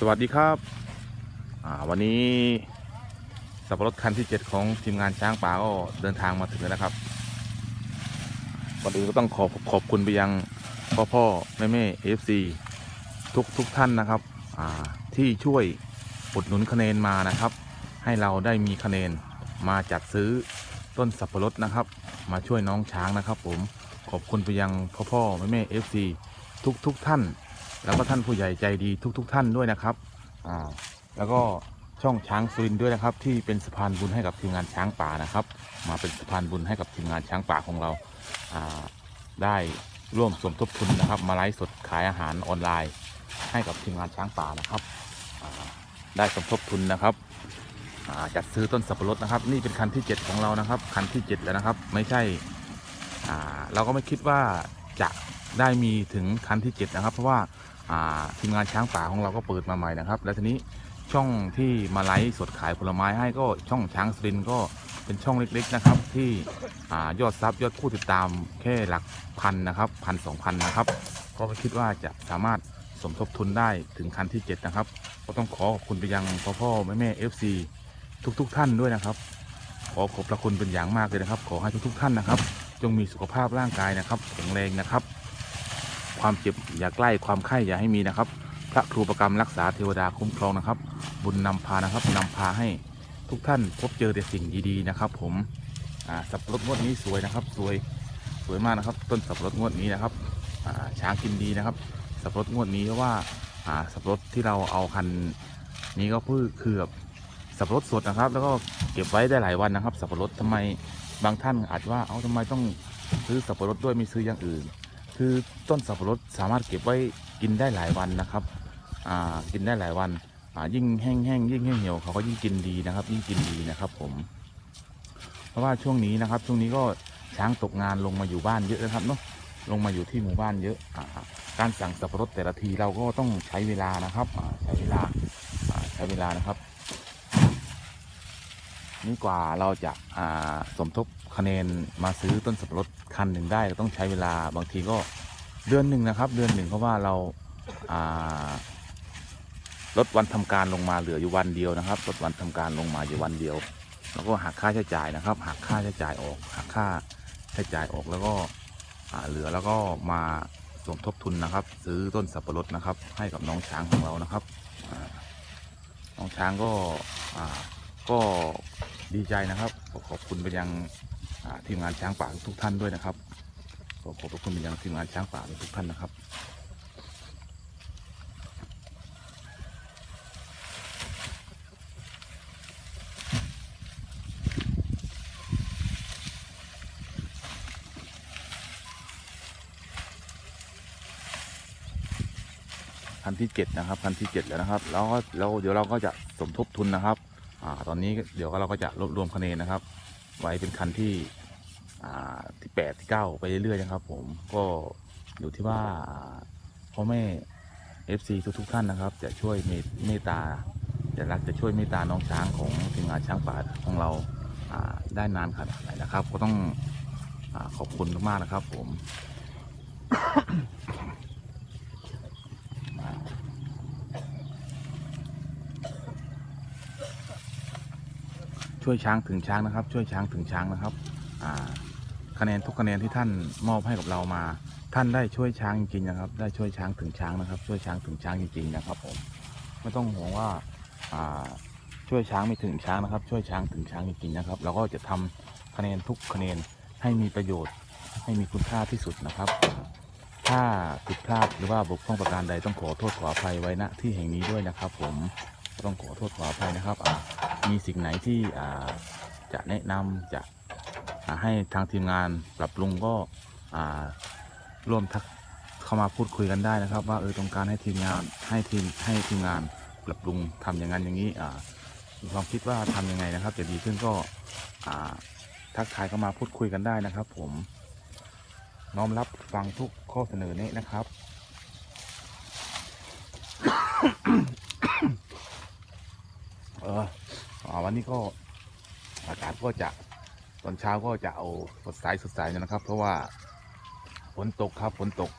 สวัสดีครับ วันนี้สับปะรดคันที่ 7 ของทีมงานช้างป่าก็เดินทางมาถึงแล้วนะครับก่อนอื่นก็ต้องขอบขอบคุณไปยังพ่อพ่อแม่แม่เอฟซีทุกทุกท่านนะครับที่ช่วยอุดหนุนคะแนนมานะครับ ให้เราได้มีคะแนนมาจัดซื้อต้นสับปะรดนะครับ มาช่วยน้องช้างนะครับ ผมขอบคุณไปยังพ่อพ่อแม่แม่เอฟซีทุกทุกท่าน แล้วก็ท่านผู้ใหญ่ใจดีทุกๆท่านด้วยนะครับอ่าแล้วก็ช่องช้างสุรินด้วยนะครับ ที่เป็นสะพานบุญให้กับทีมงานช้างป่านะครับ มาเป็นสะพานบุญให้กับทีมงานช้างป่าของเราอ่าได้ร่วมสมทบทุนนะครับ มาไลฟ์สดขายอาหารออนไลน์ ให้กับทีมงานช้างป่านะครับอ่าได้สมทบทุนนะครับจัดซื้อต้นสับปะรดนะครับ นี่เป็นคันที่ 7 ของเรานะครับ คันที่ 7 แล้วนะครับ ไม่ใช่เราก็ไม่คิดว่าจะได้มีถึงคันที่ 7 นะครับ เพราะว่า ทีมงานช้างป่าของเราก็เปิดมาใหม่นะครับ แล้วทีนี้ช่องที่มาไลฟ์สดขายผลไม้ให้ก็ช่องช้างสรินก็เป็นช่องเล็กๆนะครับ ที่อยอดซับยอดผู้ติดตามแค่หลักพันนะครับพันสองพันนะครับ ก็ไม่คิดว่าจะสามารถสมทบทุนได้ถึงคันที่ 7 นะครับ ก็ต้องขอขอบคุณไปยังพ่อพ่อแม่แม่เอฟซีทุกๆท่านด้วยนะครับ ขอขอบพระคุณเป็นอย่างมากเลยนะครับ ขอให้ทุกๆท่านนะครับ จงมีสุขภาพร่างกายนะครับแข็งแรงนะครับ ความเจ็บอย่าใกล้ความไข้อย่าให้มีนะครับ พระครูประกรรมรักษาเทวดาคุ้มครองนะครับ บุญนำพานะครับนำพาให้ทุกท่านพบเจอแต่สิ่งดีๆนะครับ ผมสับปะรดงวดนี้สวยนะครับ สวยสวยมากนะครับ ต้นสับปะรดงวดนี้นะครับช้างกินดีนะครับ สับปะรดงวดนี้เพราะว่าสับปะรดที่เราเอาคันนี้ก็เพื่อคือแบบสับปะรดสดนะครับ แล้วก็เก็บไว้ได้หลายวันนะครับ สับปะรดทำไมบางท่านอาจว่าเอาทำไมต้องซื้อสับปะรดด้วยไม่ซื้ออย่างอื่น คือต้นสับปะรดสามารถเก็บไว้กินได้หลายวันนะครับอ่ากินได้หลายวันอ่ายิ่งแห้งยิ่งแห่เหี่ยวเขาก็ยิ่งกินดีนะครับ ยิ่งกินดีนะครับ ผม เพราะว่าช่วงนี้นะครับ ช่วงนี้ก็ช้างตกงานลงมาอยู่บ้านเยอะนะครับเนาะลงมาอยู่ที่หมู่บ้านเยอะอ่าการสั่งสับปะรดแต่ละทีเราก็ต้องใช้เวลานะครับอ่าใช้เวลาอ่าใช้เวลานะครับ นี่กว่าเราจะาสมทบคะแนนมาซื้อต้นสับปะรดคันหนึ่งได้ก็ต้องใช้เวลาบางทีก็เดือนหนึ่งนะครับ เดือนหนึ่งเพราะว่าเราาลดวันทำการลงมาเหลืออยู่วันเดียวนะครับลดวันทำการลงมาอยู่วันเดียว แล้วก็หักค่าใช้จ่ายนะครับหักค่าใช้จ่ายออกหักค่าใช้จ่ายออกแล้วก็เหลือแล้วก็มาสมทบทุนนะครับ ซื้อต้นสับปะรดนะครับ ให้กับน้องช้างของเรานะครับน้องช้างก็ก็ ดีใจนะครับขอขอบคุณไปยังทีมงานช้างป่าทุกท่านด้วยนะครับขอขอบคุณไปยังทีมงานช้างป่าทุกท่านนะครับคันที่เจ็ดนะครับคันที่เจ็ดแล้วนะครับ แล้วก็แล้วเดี๋ยวเราก็จะสมทบทุนนะครับ อ่าตอนนี้เดี๋ยวเราก็จะรวบรวมคะแนนนะครับ ไว้เป็นคันที่อ่าที่แปดที่เก้าไปเรื่อยๆนะครับ ผมก็อยู่ที่ว่าพ่อแม่ FC ทุกทุกๆท่านนะครับ จะช่วยเมตตาจะรักจะช่วยเมตตาน้องช้างของทีมงานช้างป่าของเราได้นานขนาดไหนนะครับ ก็ต้องอขอบคุณมากๆนะครับผม ช่วยช้างถึงช้างนะครับ ช่วยช้างถึงช้างนะครับคะแนนทุกคะแนนที่ท่านมอบให้กับเรามา ท่านได้ช่วยช้างจริงๆนะครับ ได้ช่วยช้างถึงช้างนะครับ ช่วยช้างถึงช้างจริงๆนะครับผมไม่ต้องห่วงว่าช่วยช้างไม่ถึงช้างนะครับ ช่วยช้างถึงช้างจริงๆนะครับ เราก็จะทำคะแนนทุกคะแนนให้มีประโยชน์ ให้มีคุณค่าที่สุดนะครับ ถ้าผิดพลาดหรือว่าบกพร่องประการใดต้องขอโทษขออภัยไว้ณที่แห่งนี้ด้วยนะครับ ผมต้องขอโทษขออภัยนะครับ มีสิ่งไหนที่จะแนะนำจะให้ทางทีมงานปรับปรุงก็ร่วมทักเข้ามาพูดคุยกันได้นะครับ ว่าเออต้องการให้ทีมงานให้ทีมให้ทีมงานปรับปรุงทำอย่างนั้นอย่างนี้อ่ามีความคิดว่าทำยังไงนะครับ จะดีขึ้นก็ทักทายเข้ามาพูดคุยกันได้นะครับ ผมน้อมรับฟังทุกข้อเสนอแนะนะครับ เอออ่า วันนี้ก็อากาศก็จะตอนเช้าก็จะเอาสดใสสดใสน่ยนะครับ เพราะว่าฝนตกครับฝนตก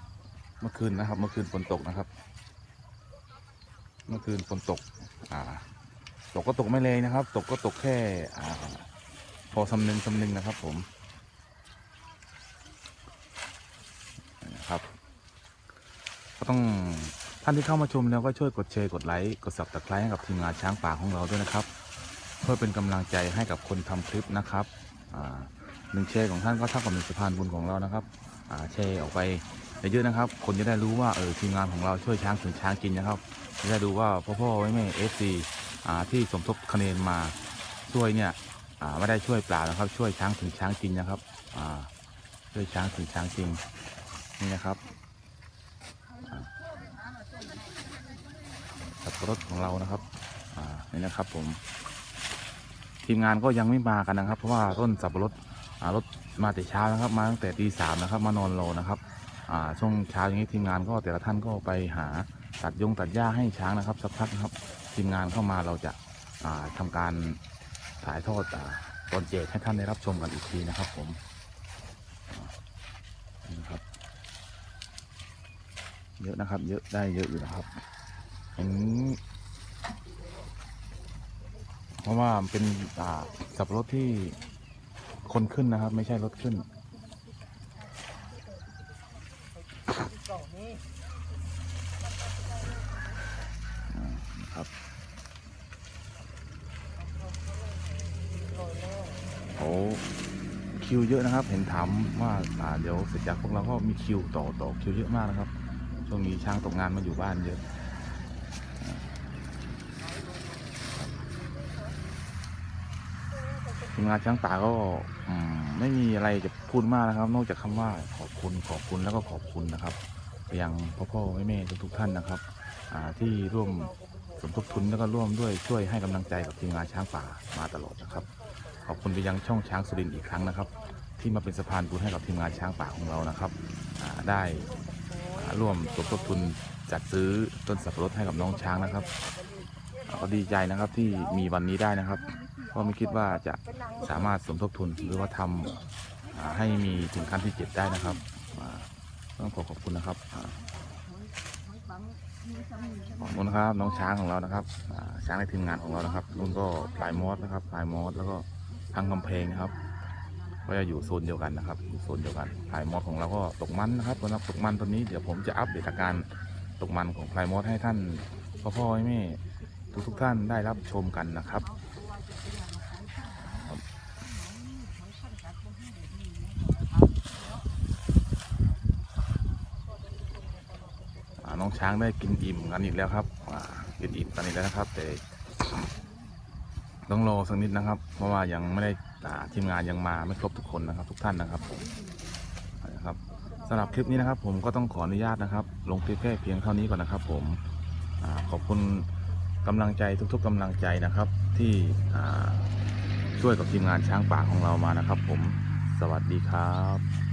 เมื่อคืนนะครับ เมื่อคืนฝนตกนะครับ เมื่อคืนฝนตก อ่า ตกก็ตกไม่แรงนะครับ ตกก็ตกแค่ อ่า พอสำนึงสำนึงนะครับ ผมนะครับ ก็ต้องท่านที่เข้ามาชมแล้วก็ช่วยกดแชร์กดไลค์กด subscribe ให้กับทีมงานช้างป่าของเราด้วยนะครับ พื่อเป็นกำลังใจให้กับคนทำคลิปนะครับหนึ่งแชร์ของท่านก็เท่ากับหนึ่งสะพานบุญของเรานะครับแชร์ออกไปเยอะๆนะครับ คนจะได้รู้ว่าเออทีมงานของเราช่วยช้างถึงช้างจริงนะครับจะได้ดูว่าพ่อพ่อแม่แม่เอฟซีที่สมทบคะแนนมาช่วยเนี่ยไม่ได้ช่วยเปล่านะครับ ช่วยช้างถึงช้างจริงนะครับช่วยช้างถึงช้างจริงนี่นะครับสับปะรดของเรานะครับนี่นะครับผม ทีมงานก็ยังไม่มากันนะครับ เพราะว่าต้นสับปะรดอ่ารถมาแต่เช้านะครับ มาตั้งแต่ตีสามนะครับ มานอนรอนะครับช่วงเช้าอย่างนี้ทีมงานก็แต่ละท่านก็ไปหาตัดยงตัดหญ้าให้ช้างนะครับสักพักนะครับ ทีมงานเข้ามาเราจะาทำการถ่ายทอดตอนเจกให้ท่านได้รับชมกันอีกทีนะครับ ผมนะครับ เยอะนะครับ เยอะได้เยอะอยู่นะครับเห็น เพราะว่ามันเป็นอ่าสับปะรถที่คนขึ้นนะครับ ไม่ใช่รถขึ้น ครับโอ้คิวเยอะนะครับ เห็นถามว่าอ่าเดี๋ยวเสร็จจากพวกเราก็มีคิวต่อต่อคิวเยอะมากนะครับ ช่วงนี้ช่างตกงานมาอยู่บ้านเยอะ ทีมงานช้างป่าก็ไม่มีอะไรจะพูดมากนะครับ นอกจากคำว่าขอบคุณขอบคุณแล้วก็ขอบคุณนะครับไปยังพ่อพ่อแม่แม่ทุกๆท่านนะครับที่ร่วมสมทบทุนแล้วก็ร่วมด้วยช่วยให้กำลังใจกับทีมงานช้างป่ามาตลอดนะครับ ขอบคุณไปยังช่องช้างสุรินอีกครั้งนะครับ ที่มาเป็นสะพานบุญให้กับทีมงานช้างป่าของเรานะครับได้ร่วมสมทบทุนจัดซื้อต้นสับปะรดให้กับน้องช้างนะครับก็ดีใจนะครับที่มีวันนี้ได้นะครับ ก็ไม่คิดว่าจะสามารถสมทบทุนหรือว่าทำอ่าให้มีถึงขั้นที่เจ็ดได้นะครับต้องขอขอบคุณนะครับอ่าขอบคุณนะครับน้องช้างของเรานะครับช้างในทีมงานของเรานะครับนุ่นก็ปลายมอสนะครับปลายมอสแล้วก็พังกำแพงนะครับก็จะอยู่โซนเดียวกันนะครับอยู่โซนเดียวกันพลายมอสของเราก็ตกมันนะครับสำหรับตกมันตัวนี้เดี๋ยวผมจะอัปเดตอาการตกมันของพลายมอสให้ท่านพ่อพ่อแม่ทุกทุกท่านได้รับชมกันนะครับ องช้างได้กินอิ่มกันอีกแล้วครับกินอิ่มกันอีกแล้วนะครับ แต่ต้องรอสักนิดนะครับ เพราะว่ายังไม่ได้ทีมงานยังมาไม่ครบทุกคนนะครับ ทุกท่านนะครับนะครับสำหรับคลิปนี้นะครับ ผมก็ต้องขออนุญาตนะครับ ลงคลิปแค่เพียงเท่านี้ก่อนนะครับ ผมอขอบคุณกำลังใจทุก ๆกำลังใจนะครับ ที่ช่วยกับทีมงานช้างป่าของเรามานะครับ ผมสวัสดีครับ